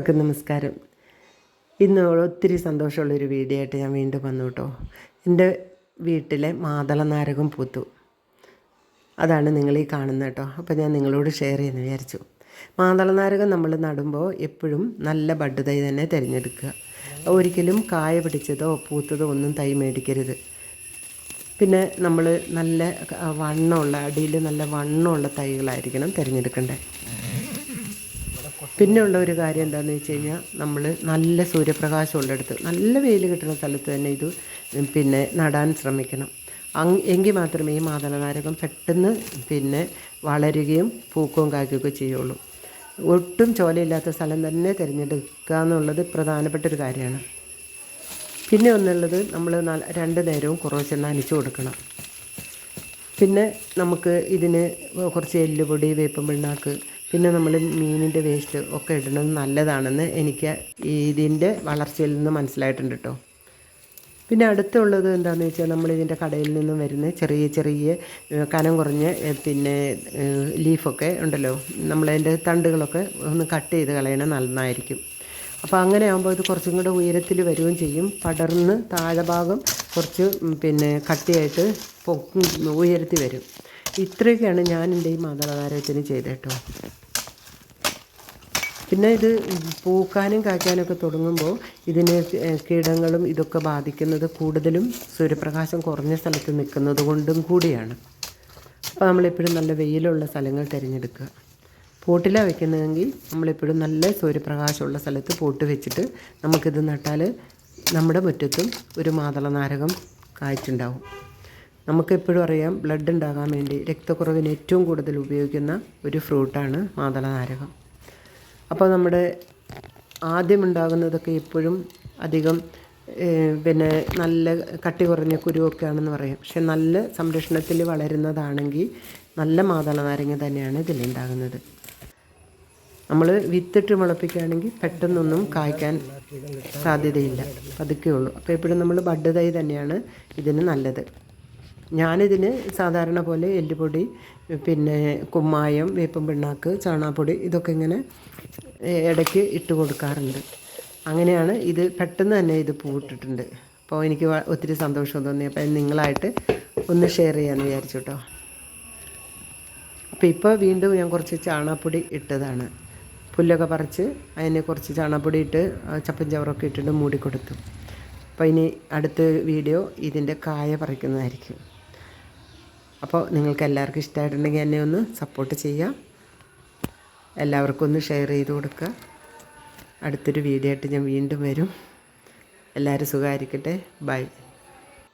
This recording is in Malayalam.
എല്ലാവർക്കും നമസ്കാരം. ഇന്ന് ഒത്തിരി സന്തോഷമുള്ളൊരു വീഡിയോ ആയിട്ട് ഞാൻ വീണ്ടും വന്നു കേട്ടോ. എന്റെ വീട്ടിലെ മാതള നാരകം പൂത്തു. അതാണ് നിങ്ങൾ ഈ കാണുന്നത് കേട്ടോ. അപ്പോൾ ഞാൻ നിങ്ങളോട് ഷെയർ ചെയ്യുന്നു വിചാരിച്ചു. മാതള നാരകം നമ്മൾ നടുമ്പോൾ എപ്പോഴും നല്ല ബഡ് തൈ തന്നെ തിരഞ്ഞെടുക്കുക. ഒരിക്കലും കായ പിടിച്ചതോ പൂത്തതോ ഒന്നും തൈ മേടിക്കരുത്. പിന്നെ നമ്മൾ നല്ല വണ്ണമുള്ള അടിയിൽ നല്ല വണ്ണമുള്ള തൈകളായിരിക്കണം തിരഞ്ഞെടുക്കേണ്ടത്. പിന്നെ ഉള്ള ഒരു കാര്യം എന്താണെന്ന് വെച്ച് കഴിഞ്ഞാൽ നമ്മൾ നല്ല സൂര്യപ്രകാശം ഉള്ളിടത്ത് നല്ല വെയിൽ കിട്ടുന്ന സ്ഥലത്ത് തന്നെ ഇത് പിന്നെ നടാൻ ശ്രമിക്കണം. അങ് എങ്കിൽ മാത്രമേ ഈ മാതളനാരകം പെട്ടെന്ന് പിന്നെ വളരുകയും പൂക്കവും കായ്ക്കുകയൊക്കെ ചെയ്യുള്ളൂ. ഒട്ടും ചോലയില്ലാത്ത സ്ഥലം തന്നെ തിരഞ്ഞെടുക്കുക എന്നുള്ളത് പ്രധാനപ്പെട്ട ഒരു കാര്യമാണ്. പിന്നെ ഒന്നുള്ളത് നമ്മൾ രണ്ട് നേരവും കുറച്ച് നനച്ചു കൊടുക്കണം. പിന്നെ നമുക്ക് ഇതിന് കുറച്ച് എല്ലുപൊടി വേപ്പം പിണ്ണാക്ക് പിന്നെ നമ്മൾ മീനിന്റെ വേസ്റ്റ് ഒക്കെ ഇടുന്നത് നല്ലതാണെന്ന് എനിക്ക് ഇതിന്റെ വളർച്ചയിൽ നിന്ന് മനസ്സിലായിട്ടുണ്ട് കേട്ടോ പിന്നെ അടുത്തുള്ളത് എന്താണെന്ന് വെച്ചാൽ നമ്മളിതിന്റെ കടയിൽ നിന്നും വരുന്ന ചെറിയ ചെറിയ കനം കുറഞ്ഞ പിന്നെ ലീഫൊക്കെ ഉണ്ടല്ലോ. നമ്മളതിന്റെ തണ്ടുകളൊക്കെ ഒന്ന് കട്ട് ചെയ്ത് കളയണം നന്നായിരിക്കും. അപ്പോൾ അങ്ങനെ ആകുമ്പോൾ ഇത് കുറച്ചും കൂടെ ഉയരത്തിൽ വരികയും ചെയ്യും. പടർന്ന് താഴെ ഭാഗം കുറച്ച് പിന്നെ കട്ടിയായിട്ട് പൊക്കും ഉയരത്തിൽ വരും. ഇത്രയൊക്കെയാണ് ഞാൻ എന്റെ ഈ മാതളകാരോചന ചെയ്തത് കേട്ടോ. പിന്നെ ഇത് പൂക്കാനും കായ്ക്കാനൊക്കെ തുടങ്ങുമ്പോൾ ഇതിന് കീടങ്ങളും ഇതൊക്കെ ബാധിക്കുന്നത് കൂടുതലും സൂര്യപ്രകാശം കുറഞ്ഞ സ്ഥലത്ത് നിൽക്കുന്നത് കൊണ്ടും കൂടിയാണ്. അപ്പോൾ നമ്മളെപ്പോഴും നല്ല വെയിലുള്ള സ്ഥലങ്ങൾ തിരഞ്ഞെടുക്കുക. പോട്ടിലാണ് വെക്കുന്നതെങ്കിൽ നമ്മളെപ്പോഴും നല്ല സൂര്യപ്രകാശമുള്ള സ്ഥലത്ത് പോട്ട് വെച്ചിട്ട് നമുക്കിത് നട്ടാൽ നമ്മുടെ മുറ്റത്തും ഒരു മാതള നാരകം കായ്ച്ചുണ്ടാവും. നമുക്കെപ്പോഴും അറിയാം ബ്ലഡ് ഉണ്ടാകാൻ വേണ്ടി രക്തക്കുറവിന് ഏറ്റവും കൂടുതൽ ഉപയോഗിക്കുന്ന ഒരു ഫ്രൂട്ടാണ് മാതളനാരകം. അപ്പോൾ നമ്മുടെ ആദ്യം ഉണ്ടാകുന്നതൊക്കെ എപ്പോഴും അധികം പിന്നെ നല്ല കട്ടി കുറഞ്ഞ കുരുവൊക്കെ ആണെന്ന് പറയാം. പക്ഷെ നല്ല സംരക്ഷണത്തിൽ വളരുന്നതാണെങ്കിൽ നല്ല മാതള നാരങ്ങ തന്നെയാണ് ഇതിലുണ്ടാകുന്നത്. നമ്മൾ വിത്തിട്ട് മുളപ്പിക്കുകയാണെങ്കിൽ പെട്ടെന്നൊന്നും കായ്ക്കാൻ സാധ്യതയില്ല. പതുക്കെ ഉള്ളൂ അപ്പോൾ എപ്പോഴും നമ്മൾ ബഡ് തൈ തന്നെയാണ് ഇതിന് നല്ലത്. ഞാനിതിന് സാധാരണ പോലെ എല്ലുപൊടി പിന്നെ കുമ്മായം വേപ്പം പിണ്ണാക്ക് ചാണാപ്പൊടി ഇതൊക്കെ ഇങ്ങനെ ഇടയ്ക്ക് ഇട്ട് കൊടുക്കാറുണ്ട്. അങ്ങനെയാണ് ഇത് പെട്ടെന്ന് തന്നെ ഇത് പൂവിട്ടിട്ടുണ്ട്. അപ്പോൾ എനിക്ക് ഒത്തിരി സന്തോഷം തോന്നി. അപ്പോൾ നിങ്ങളായിട്ട് ഒന്ന് ഷെയർ ചെയ്യാമെന്ന് വിചാരിച്ചു കേട്ടോ. അപ്പോൾ ഇപ്പോൾ വീണ്ടും ഞാൻ കുറച്ച് ചാണാപ്പൊടി ഇട്ടതാണ്. പുല്ലൊക്കെ പറിച്ച് അതിന് കുറച്ച് ചാണാപ്പൊടി ഇട്ട് ചപ്പൻ ചപ്പും ചവറൊക്കെ ഇട്ടിട്ട് മൂടി കൊടുത്തു. അപ്പോൾ ഇനി അടുത്ത വീഡിയോ ഇതിന്റെ കായ പറിക്കുന്നതായിരിക്കും. അപ്പോൾ നിങ്ങൾക്ക് എല്ലാവർക്കും ഇഷ്ടമായിട്ടുണ്ടെങ്കിൽ എന്നെ ഒന്ന് സപ്പോർട്ട് ചെയ്യുക. എല്ലാവർക്കും ഒന്ന് ഷെയർ ചെയ്ത് കൊടുക്കുക. അടുത്തൊരു വീഡിയോ ആയിട്ട് ഞാൻ വീണ്ടും വരും. എല്ലാവരും സുഖമായിരിക്കട്ടെ. ബൈ